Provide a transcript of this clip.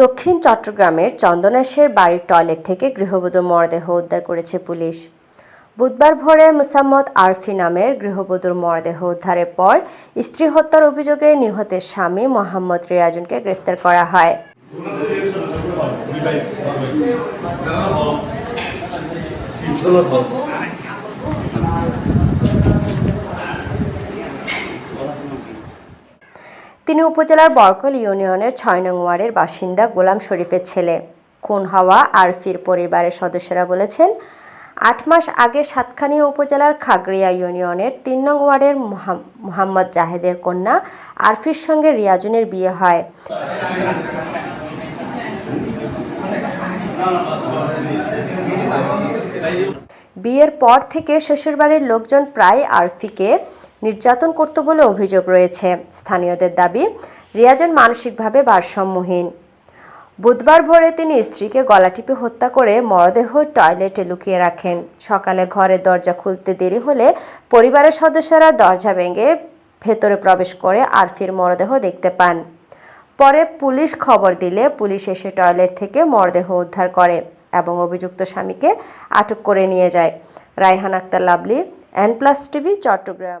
দক্ষিণ চট্টগ্রামের চন্দনেশের বাড়ির টয়লেট থেকে গৃহবধূর মরদেহ উদ্ধার করেছে পুলিশ। বুধবার ভোরে মুসাম্মদ আরফি নামের গৃহবধূর মরদেহ উদ্ধারের পর স্ত্রী হত্যার অভিযোগে নিহতের স্বামী মোহাম্মদ রিয়াজুনকে গ্রেফতার করা হয়। তিনি উপজেলার বরকল ইউনিয়নের ছয় নং ওয়ার্ডের বাসিন্দা গোলাম শরীফের ছেলে। খুন হওয়া আরফির পরিবারের সদস্যরা বলেছেন, আট মাস আগে সাতখানিয়া উপজেলার খাগড়িয়া ইউনিয়নের তিন নং ওয়ার্ডের মোহাম- মোহাম্মদ জাহেদের কন্যা আরফির সঙ্গে রিয়াজনের বিয়ে হয়। বিয়ের পর থেকে শ্বশুরবাড়ির লোকজন প্রায় আরফিকে নির্যাতন করত বলে অভিযোগ রয়েছে। স্থানীয়দের দাবি রিয়াজন মানসিকভাবে ভারসাম্যহীন। বুধবার ভোরে তিনি স্ত্রীকে গলা টিপে হত্যা করে মরদেহ টয়লেটে লুকিয়ে রাখেন। সকালে ঘরের দরজা খুলতে দেরি হলে পরিবারের সদস্যরা দরজা ভেঙে ভেতরে প্রবেশ করে আরফির মরদেহ দেখতে পান। পরে পুলিশ খবর দিলে পুলিশ এসে টয়লেট থেকে মরদেহ উদ্ধার করে এবং অভিযুক্ত স্বামীকে আটক করে নিয়ে যায়। Raihan Akhtar, Lovely, N plus TV, Chattogram.